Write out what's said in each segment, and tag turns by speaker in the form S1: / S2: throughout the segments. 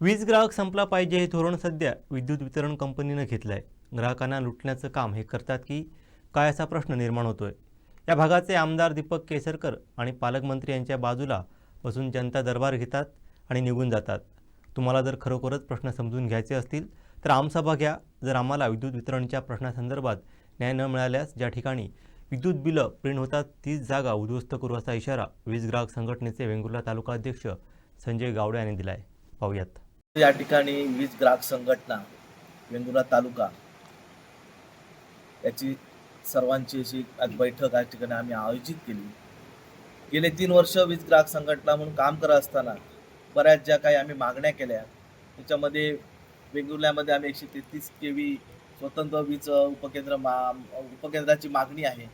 S1: वीज ग्राहक संपला पाहिजे हे धोरण सध्या विद्युत वितरण कंपनीनं घेतलं आहे ग्राहकांना लुटण्याचं काम हे करतात की काय असा प्रश्न निर्माण होतोय? या भागाचे आमदार दीपक केसरकर आणि पालकमंत्री यांच्या बाजूला बसून जनता दरबार घेतात आणि निघून जातात. तुम्हाला जर खरोखरच प्रश्न समजून घ्यायचे असतील तर आमसभा घ्या. जर आम्हाला विद्युत वितरणच्या प्रश्नासंदर्भात न्याय न मिळाल्यास ज्या ठिकाणी विद्युत बिलं प्रिंट होतात तीच जागा उद्ध्वस्त करू असा इशारा वीज ग्राहक संघटनेचे वेंगुर्ला तालुका अध्यक्ष संजय गावडे यांनी दिला आहे पाहूयात.
S2: या ठिकाणी वीज ग्राहक संघटना वेंगुर्ला तालुका याची सर्वांची अशी आज बैठक या ठिकाणी आम्ही आयोजित केली. गेले तीन वर्ष वीज ग्राहक संघटना म्हणून काम करत असताना बऱ्याच ज्या काही आम्ही मागण्या केल्या त्याच्यामध्ये वेंगुर्ल्यामध्ये आम्ही एकशे तेहतीस के व्ही स्वतंत्र वीज उपकेंद्र मा उपकेंद्राची मागणी आहे.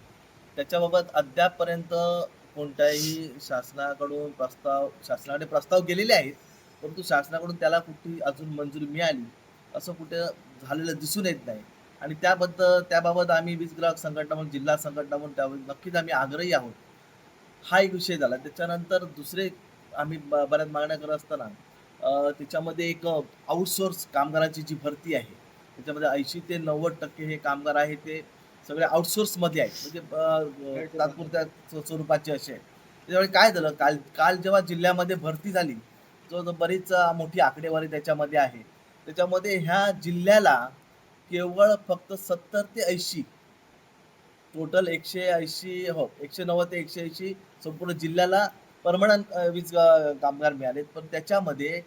S2: त्याच्याबाबत अद्यापपर्यंत कोणत्याही शासनाकडून प्रस्ताव शासनाकडे प्रस्ताव गेलेले आहेत. परंतु शासनाकडून त्याला कुठली अजून मंजुरी मिळाली असं कुठे झालेलं दिसून येत नाही. आणि त्याबद्दल त्याबाबत आम्ही वीज ग्राहक संघटना म्हणून जिल्हा संघटना म्हणून त्यावर नक्कीच आम्ही आग्रही आहोत. हा एक विषय झाला. त्याच्यानंतर दुसरे आम्ही ब- बऱ्याच मागण्या करत असताना त्याच्यामध्ये एक आउटसोर्स कामगारांची जी भरती आहे त्याच्यामध्ये ऐंशी ते नव्वद टक्के हे कामगार आहे ते सगळे आउटसोर्समध्ये आहेत. म्हणजे तात्पुरत्या स्व- स्वरूपाचे असे आहेत. त्याच्यामुळे काय झालं? काल काल जेव्हा जिल्ह्यामध्ये भरती झाली जो बरीच मोठी आकडेवारी त्याच्यामध्ये आहे. त्याच्यामध्ये ह्या जिल्ह्याला केवळ फक्त सत्तर ते ऐंशी टोटल एकशे ऐंशी हो एकशे नव्वद ते एकशे ऐंशी संपूर्ण जिल्ह्याला परमनंट वीज कामगार मिळालेत. पण त्याच्यामध्ये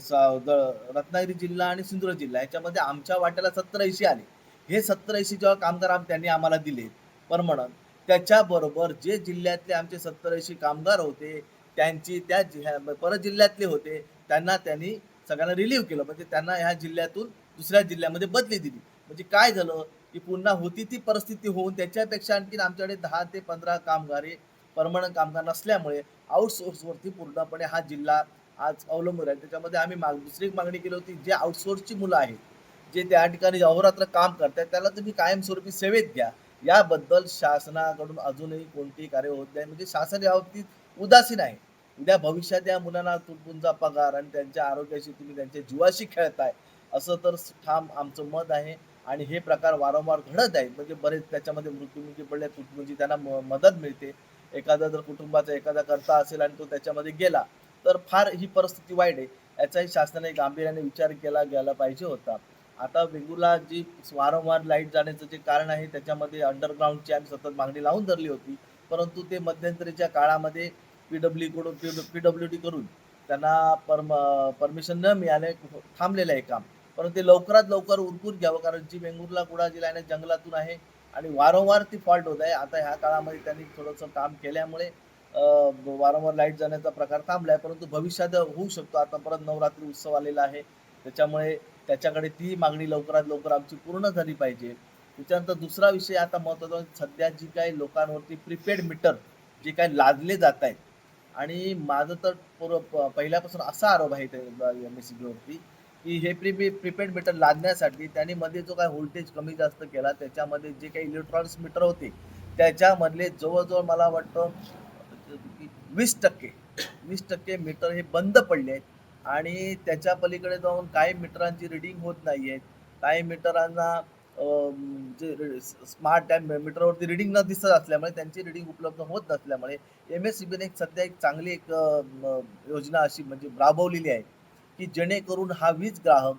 S2: स- द- रत्नागिरी जिल्हा आणि सिंधुदुर्ग जिल्हा याच्यामध्ये आमच्या वाट्याला सत्तर ऐंशी आले. हे सत्तर ऐंशी जेव्हा कामगार आम- त्यांनी आम्हाला दिले परमनंट त्याच्याबरोबर जे जिल्ह्यातले आमचे सत्तर ऐंशी कामगार होते त्यांची त्या जिल्ह्या परत जिल्ह्यातले होते त्यांना त्यांनी सगळ्यांना रिलीव्ह केलं. म्हणजे त्यांना ह्या जिल्ह्यातून दुसऱ्या जिल्ह्यामध्ये बदली दिली. म्हणजे काय झालं की पुन्हा होती ती परिस्थिती होऊन त्याच्यापेक्षा आणखी आमच्याकडे दहा ते पंधरा कामगार हे परमनंट कामगार नसल्यामुळे आउटसोर्सवरती पूर्णपणे हा जिल्हा आज अवलंबून आहे त्याच्यामध्ये आम्ही माग दुसरी एक मागणी केली होती जे आउटसोर्सची मुलं आहेत जे त्या ठिकाणी अहोरात्र काम करतात त्याला तुम्ही कायमस्वरूपी सेवेत घ्या याबद्दल शासनाकडून अजूनही कोणतीही कार्य होत नाही. म्हणजे शासन या बाबतीत उदासीन आहे. उद्या भविष्यात या मुलांना तुटपुंजा पगार आणि त्यांच्या आरोग्याशी तुम्ही त्यांच्या जीवाशी खेळताय असं तर ठाम आमचं मत आहे. आणि हे प्रकार वारंवार घडत आहेत. म्हणजे बरेच त्याच्यामध्ये मृत्युमुखी पडले तुटपुंजी त्यांना म- मदत मिळते. एखादा जर कुटुंबाचा एखादा करता असेल आणि तो त्याच्यामध्ये गेला तर फार ही परिस्थिती वाईट आहे. याचाही शासनाने गांभीर्याने विचार केला गेला पाहिजे होता. आता वेंगुला जी वारंवार लाइट जाण्याचं जे कारण आहे त्याच्यामध्ये अंडरग्राऊंडची आम्ही सतत मागणी लावून धरली होती. परंतु ते मध्यंतरीच्या काळामध्ये पी डब्ल्यू कडून पी डब्ल्यू डी करून त्यांना परम परमिशन न मिळाले थांबलेलं आहे काम. परंतु ते लवकरात लवकर उरकून घ्यावं कारण जी वेंगुर्ला कुडा जिल्हा आहे जंगलातून आहे आणि वारंवार ती फॉल्ट होत आहे. आता ह्या काळामध्ये त्यांनी थोडंसं काम केल्यामुळे वारंवार लाइट जाण्याचा प्रकार थांबला आहे परंतु भविष्यात होऊ शकतो. आता परत नवरात्री उत्सव आलेला आहे. त्याच्यामुळे त्याच्याकडे ती मागणी लवकरात लवकर आमची पूर्ण झाली पाहिजे. त्याच्यानंतर दुसरा विषय आता महत्त्वाचा सध्या जी काही लोकांवरती प्रीपेड मीटर जे काही लादले जात आहेत आणि माझं तर पूर्व प- पहिल्यापासून असा आरोप आहे एम एस सी बीवरती की हे प्री प्रीपेड मीटर लादण्यासाठी त्याने मध्ये जो काही व्होल्टेज कमी जास्त केला त्याच्यामध्ये जे काही इलेक्ट्रॉनिक्स मीटर होते त्याच्यामधले जवळजवळ मला वाटतं वीस टक्के वीस टक्के मीटर हे बंद पडले आहेत. आणि त्याच्या पलीकडे जाऊन काही मीटरांची रिडिंग होत नाही आहेत काही मीटरांना जे स्मार्ट टाईम मीटरवरती रिडिंग न दिसत असल्यामुळे त्यांची रिडिंग उपलब्ध होत नसल्यामुळे एम एस सी बीने एक सध्या एक चांगली एक योजना अशी म्हणजे राबवलेली आहे की जेणेकरून हा वीज ग्राहक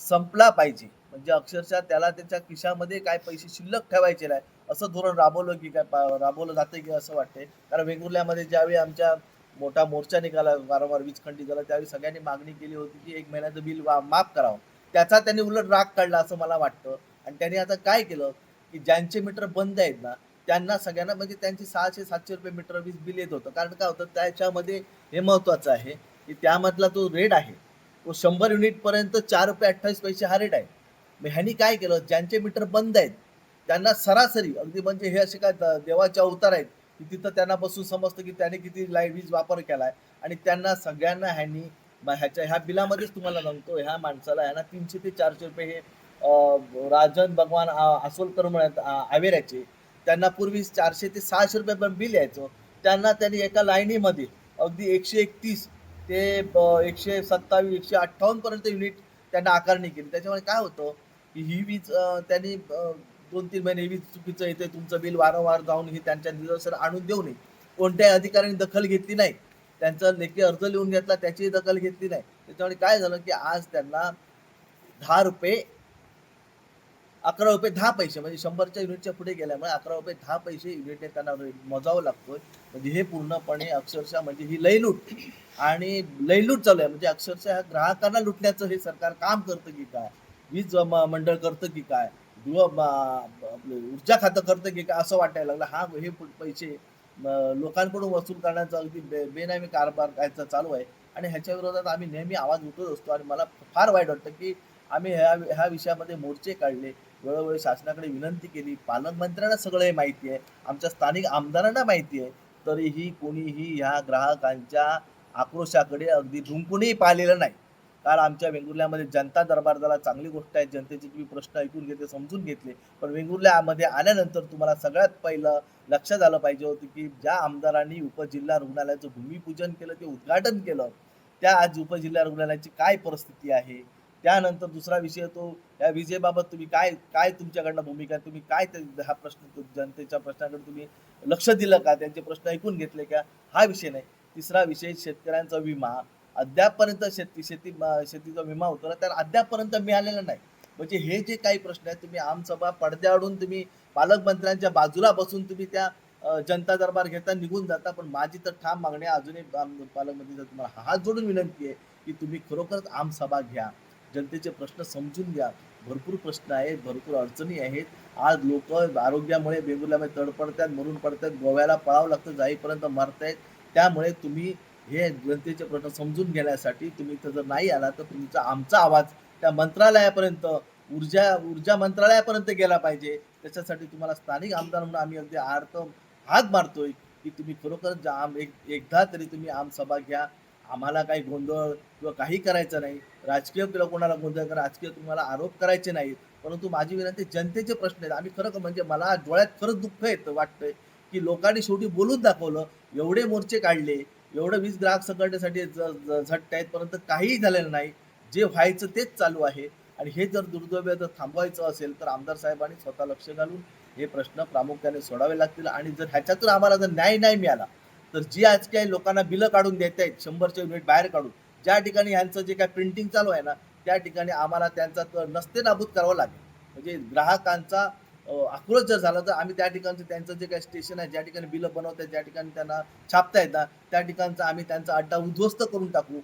S2: संपला पाहिजे. म्हणजे अक्षरशः त्याला त्याच्या खिशामध्ये काय पैसे शिल्लक ठेवायचे नाही असं धोरण राबवलं की काय पा- राबवलं जातं की असं वाटते कारण वेंगुर्ल्यामध्ये ज्यावेळी आमच्या मोठा मोर्चा निघाला वारंवार वीज खंडित झाला त्यावेळी सगळ्यांनी मागणी केली होती की एक महिन्याचं बिल वा- माफ करावं. त्याचा त्यांनी उलट राग काढला असं मला वाटतं. आणि त्यांनी आता काय केलं की ज्यांचे मीटर बंद आहेत ना त्यांना सगळ्यांना म्हणजे त्यांची सहाशे सातशे रुपये मीटर वीज बिल येत होतं. कारण काय होतं त्याच्यामध्ये हे महत्त्वाचं आहे की त्यामधला तो रेट आहे तो शंभर युनिटपर्यंत चार रुपये अठ्ठावीस पैसे हा रेट आहे. मग ह्यांनी काय केलं ज्यांचे मीटर बंद आहेत त्यांना सरासरी अगदी म्हणजे हे असे काय द- देवाचे अवतार आहेत की तिथं त्यांना बसून समजतं की त्याने किती लाइट वीज वापर केला आहे आणि त्यांना सगळ्यांना ह्यांनी ह्याच्या ह्या बिलामध्येच तुम्हाला सांगतो ह्या माणसाला ह्यांना तीनशे ते चारशे रुपये हे राजन भगवान आ- आसोलकर म्हणत आ- आवेऱ्याचे त्यांना पूर्वी चारशे ते सहाशे रुपये पण बिल यायचं. त्यांना त्यांनी एका लाईनीमध्ये अगदी एकशे एकतीस ते एकशे सत्तावीस एकशे अठ्ठावन्न पर्यंत युनिट त्यांना आकारणी केली. त्याच्यामुळे काय होतं की ही वीज त्यांनी दोन तीन महिने वीज चुकीचं येते तुमचं बिल वारंवार जाऊन हे त्यांच्या निदर्शन आणून देऊ नये. कोणत्याही अधिकाऱ्यांनी दखल घेतली नाही. त्यांचा लेखी अर्ज लिहून घेतला त्याची दखल घेतली नाही. त्याच्यामुळे काय झालं की आज त्यांना दहा रुपये अकरा रुपये दहा पैसे म्हणजे शंभरच्या युनिटच्या पुढे गेल्यामुळे अकरा रुपये दहा पैसे युनिटने त्यांना मोजावं लागतोय. म्हणजे हे पूर्णपणे अक्षरशः म्हणजे ही लयलूट आणि लयलूट चालू आहे. म्हणजे अक्षरशः ग्राहकांना लुटण्याचं हे सरकार काम करतं की काय? वीज म- मंडळ करतं की काय? गृह ऊर्जा खातं करतं की काय? असं वाटायला लागलं. हा हे पैसे लोकांकडून वसूल करण्याचा अगदी बे बेनामी कारभार कायचा चालू आहे. आणि ह्याच्या विरोधात आम्ही नेहमी आवाज उठवत असतो. आणि मला फार वाईट वाटतं की आम्ही ह्या ह्या विषयामध्ये मोर्चे काढले. वेळोवेळी शासनाकडे विनंती केली. पालकमंत्र्यांना सगळं हे माहिती आहे. आमच्या स्थानिक आमदारांना माहिती आहे. तरीही कोणीही ह्या ग्राहकांच्या आक्रोशाकडे अगदी झुंकूनही पाहिलेलं नाही. कारण आमच्या वेंगुर्ल्यामध्ये जनता दरबार झाला. चांगली गोष्ट आहे. जनतेचे तुम्ही प्रश्न ऐकून घेतले समजून घेतले. पण वेंगुर्ल्यामध्ये आल्यानंतर तुम्हाला सगळ्यात पहिलं लक्षात आलं पाहिजे होतं की ज्या आमदारांनी उपजिल्हा रुग्णालयाचं भूमिपूजन केलं ते उद्घाटन केलं त्या आज उपजिल्हा रुग्णालयाची काय परिस्थिती आहे? त्यानंतर दुसरा विषय तो या विजेबाबत तुम्ही काय काय तुमच्याकडनं भूमिका आहे? तुम्ही काय हा प्रश्न जनतेच्या प्रश्नाकडे तुम्ही लक्ष दिलं का? त्यांचे प्रश्न ऐकून घेतले का? हा विषय नाही. तिसरा विषय शेतकऱ्यांचा विमा. अद्यापपर्यंत शेती शेती शेतीचा विमा होता तर अद्यापपर्यंत मिळालेला नाही. म्हणजे हे जे काही प्रश्न आहेत तुम्ही आमसभा पडद्याआडून तुम्ही पालकमंत्र्यांच्या बाजूला बसून तुम्ही त्या जनता दरबार घेता निघून जाता. पण माझी तर ठाम मागणी अजूनही आम- तुम्हाला हात जोडून विनंती आहे की तुम्ही खरोखरच आमसभा घ्या. जनतेचे प्रश्न समजून घ्या. भरपूर प्रश्न आहेत भरपूर अडचणी आहेत. आज लोक आरोग्यामुळे वेगवेगळ्या तडपडतात मरून पडतात गोव्याला पळावं लागतं जाईपर्यंत मरतायत. त्यामुळे तुम्ही हे जनतेचे प्रश्न समजून घेण्यासाठी तुम्ही इथं जर नाही आला तर तुमचा आमचा आवाज त्या मंत्रालयापर्यंत ऊर्जा ऊर्जा मंत्रालयापर्यंत गेला पाहिजे. त्याच्यासाठी तुम्हाला स्थानिक आमदार म्हणून आम्ही अगदी आर्त हात मारतोय की तुम्ही खरोखर जा- आम एक एकदा तरी तुम्ही आमसभा घ्या. आम्हाला काही गोंधळ किंवा काही करायचं नाही. राजकीय किंवा कोणाला गोंधळ करा राजकीय तुम्हाला आरोप करायचे नाहीत. परंतु माझी विनंती जनतेचे प्रश्न आहेत. आम्ही खरं म्हणजे मला डोळ्यात खरंच दुःख येतं वाटतंय की लोकांनी शेवटी बोलून दाखवलं एवढे मोर्चे काढले एवढं वीज ग्राहक संघटनेसाठी ज- झटत आहेत परंतु काहीही झालेलं नाही. जे व्हायचं तेच चालू आहे. आणि हे जर दुर्दैव जर थांबवायचं असेल तर आमदार साहेबांनी स्वतः लक्ष घालून हे प्रश्न प्रामुख्याने सोडावे लागतील. आणि जर ह्याच्यातून आम्हाला जर न्याय नाही मिळाला तर जी आज काही लोकांना बिलं काढून देत आहेत शंभरचे युनिट बाहेर काढून ज्या ठिकाणी ह्यांचं जे काय प्रिंटिंग चालू आहे ना त्या ठिकाणी आम्हाला त्यांचा तर नसते नाबूद करावं लागेल. म्हणजे ग्राहकांचा आक्रोश जर झाला तर आम्ही त्या ठिकाणचं त्यांचं जे काही स्टेशन आहे ज्या ठिकाणी बिलं बनवतात ज्या ठिकाणी त्यांना छापता येतात त्या ठिकाणचा आम्ही त्यांचा अड्डा उद्ध्वस्त करून टाकू.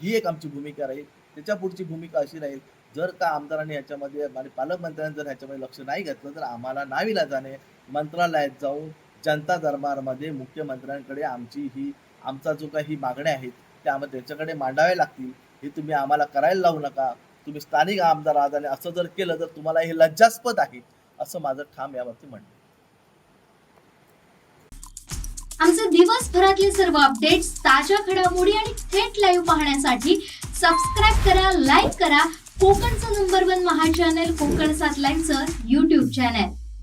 S2: ही एक आमची भूमिका राहील. त्याच्या पुढची भूमिका अशी राहील जर का आमदारांनी याच्यामध्ये आणि पालकमंत्र्यांनी जर ह्याच्यामध्ये लक्ष नाही घेतलं तर आम्हाला नावीला जाणे मंत्रालयात जाऊन जनता दरबारमध्ये मुख्यमंत्र्यांकडे आमची ही आमचा जो काही मागण्या आहेत त्या आम्हाला त्याच्याकडे मांडाव्या लागतील हे तुम्ही आम्हाला करायला लावू नका. तुम्ही स्थानिक आमदार आहात आणि असं जर केलं तर तुम्हाला हे लज्जास्पद आहे असं माझं ठाम यावरती म्हणणं
S3: आमचे दिवसभरातले सर्व अपडेट्स ताज्या घडामोडी आणि थेट लाईव्ह पाहण्यासाठी सबस्क्राईब करा लाईक करा. कोकणचं नंबर वन महा चॅनल कोकण सात लाईव्हचं युट्यूब चॅनल